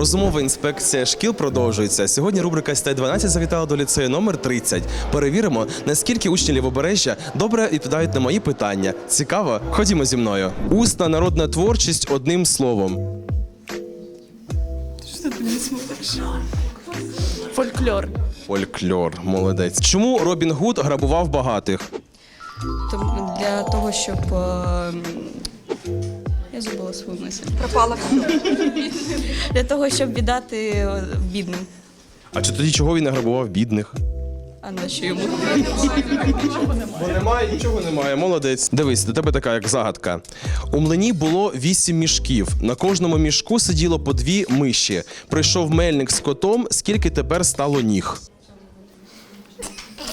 Розумова інспекція шкіл продовжується. Сьогодні рубрика «Стай 12 завітала до ліцею номер 30. Перевіримо, наскільки учні Лівобережжя добре відповідають на мої питання. Цікаво? Ходімо зі мною. Усна народна творчість одним словом. Фольклор. Фольклор, молодець. Чому Робін Гуд грабував багатих? Тому для того, щоб. е, Я забула свою мисль. Пропала. Для того, щоб віддати е, бідним. А чи тоді чого він не грабував бідних? А на що йому? Бо немає, нічого немає. Молодець. Дивись, до тебе така як загадка. У млині було вісім мішків. На кожному мішку сиділо по дві миші. Прийшов мельник з котом. Скільки тепер стало ніг?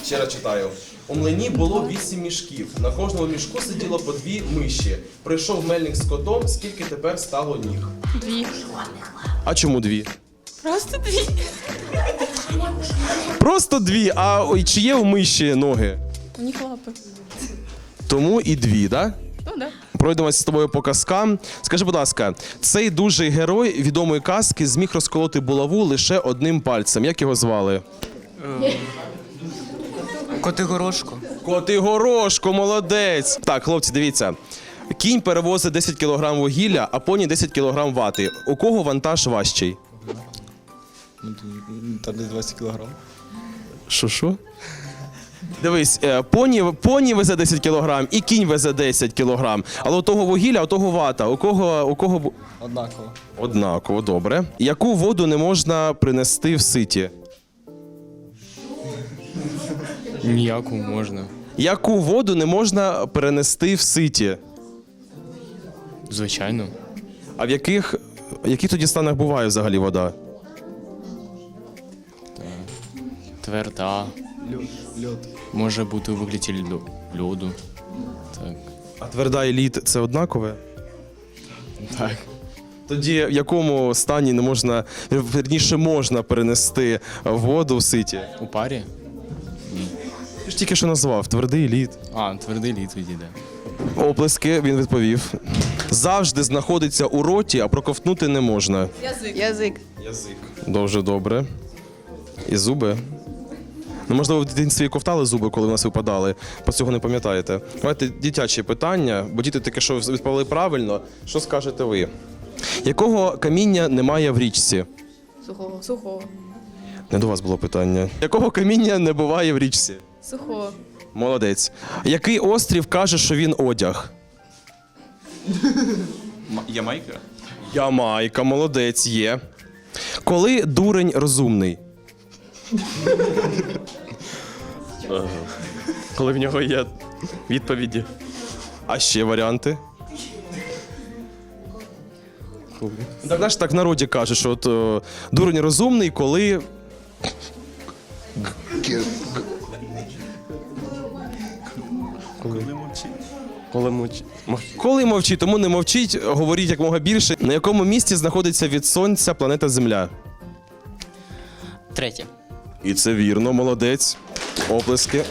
Ще раз читаю. У млині було вісім мішків. На кожному мішку сиділо по дві миші. Прийшов мельник з котом. Скільки тепер стало ніг? Дві. А чому дві? Просто дві. Просто дві. А ой, чи є у миші ноги? У них лапи. Тому і дві, так? Да? Ну да. Пройдемося з тобою по казкам. Скажи, будь ласка, цей дужий герой відомої казки зміг розколоти булаву лише одним пальцем. Як його звали? Котигорошко. Котигорошко, молодець. Так, хлопці, дивіться. Кінь перевозить 10 кг вугілля, а поні 10 кг вати. У кого вантаж важчий? Там десь 20 кілограм. Що що? Дивись, е, поні, поні везе 10 кг і кінь везе 10 кг. Але у того вугілля, у того вата. У кого, у кого бу- Однаково. Однаково, добре. Яку воду не можна принести в ситі? Ніяку можна. Яку воду не можна перенести в ситі? Звичайно. А в яких, в яких тоді станах буває взагалі вода? Тверда. Льод. Льод. Може бути у вигляді льоду. льоду. Так. А тверда і лід це однакове? Так. Тоді в якому стані не можна, верніше можна перенести воду в ситі? У парі? Ж тільки що назвав твердий лід. А, твердий лід тоді йде. Оплески, він відповів. Завжди знаходиться у роті, а проковтнути не можна. Язик. Язик. Язик. Дуже добре. І зуби. Ну, можливо, в дитинстві ковтали зуби, коли в нас випадали. По цього не пам'ятаєте. Давайте дитячі питання, бо діти таке, що відповіли правильно. Що скажете ви? Якого каміння немає в річці? Сухого. Сухого. Не до вас було питання. Якого каміння не буває в річці? Сухого. Молодець. Який острів каже, що він одяг? Ямайка? Ямайка, молодець є. Коли дурень розумний? Коли в нього є відповіді. А ще варіанти? Так знаєш, так в народі кажуть, що от, е, дурень розумний, коли. Коли мовчить. Коли мовчить, тому не мовчіть, говоріть якомога більше. На якому місці знаходиться від сонця планета Земля? Третє. І це вірно, молодець. Оплески.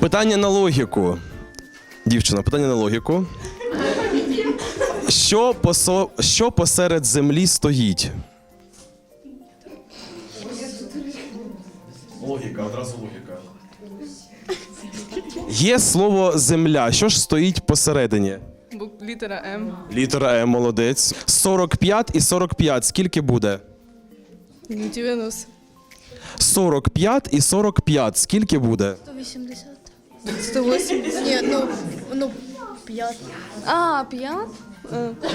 Питання на логіку. Дівчина, питання на логіку. Що, посо... що посеред землі стоїть? Логіка, одразу логіка. Є слово земля. Що ж стоїть посередині? Бук- Літера М. Літера М, молодець. 45 і 45. Скільки буде? 90. 45 і 45. Скільки буде? 180. 180. Ні, ну, ну, 5. А, 5?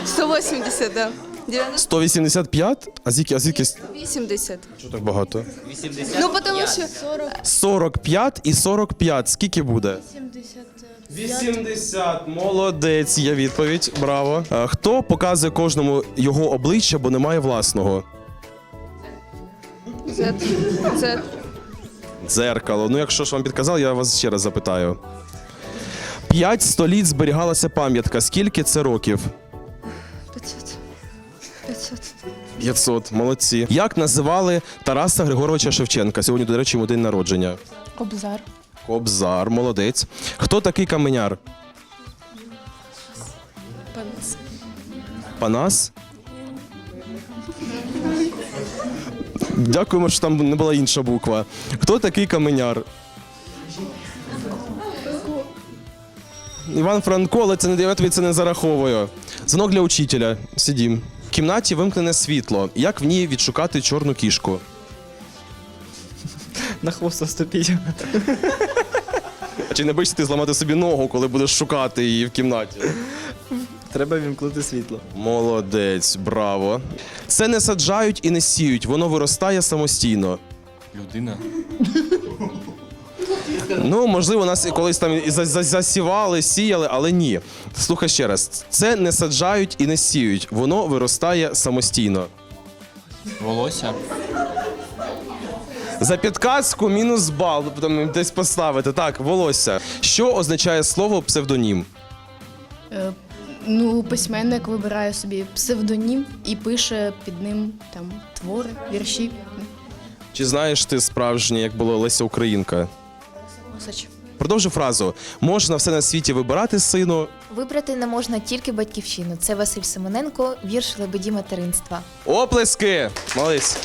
180, да. 90. 185? А звідки, а звідки? 80. Що так багато? Ну, потому що 40, 45 і 45. Скільки буде? 80. Молодець, є відповідь. Браво. Хто показує кожному його обличчя, бо немає власного? Z. Z. Дзеркало. Ну, якщо ж вам підказав, я вас ще раз запитаю. П'ять століть зберігалася пам'ятка. Скільки це років? 500. 500. 500. Молодці. Як називали Тараса Григоровича Шевченка? Сьогодні, до речі, йому день народження. Обзар. Кобзар, молодець. Хто такий каменяр? Панас. Панас? Дякуємо, що там не була інша буква. Хто такий каменяр? Іван Франко, але це не я тобі це не зараховую. Дзвонок для учителя. Сидім. В кімнаті вимкнене світло. Як в ній відшукати чорну кішку? На хвост. А чи не боїшся ти зламати собі ногу, коли будеш шукати її в кімнаті? Треба вімкнути світло. Молодець, браво. Це не саджають і не сіють, воно виростає самостійно. Людина. Ну, можливо, нас і колись там і за- за- засівали, сіяли, але ні. Слухай ще раз: це не саджають і не сіють, воно виростає самостійно. Волосся. За підказку мінус бал, там десь поставити. Так, волосся. Що означає слово псевдонім? Е, ну, письменник вибирає собі псевдонім і пише під ним там твори, вірші. Чи знаєш ти справжнє, як було Леся Українка? Осач. Продовжу фразу: можна все на світі вибирати сину. Вибрати не можна тільки батьківщину. Це Василь Семененко, вірш Лебеді материнства. Оплески! Молодець.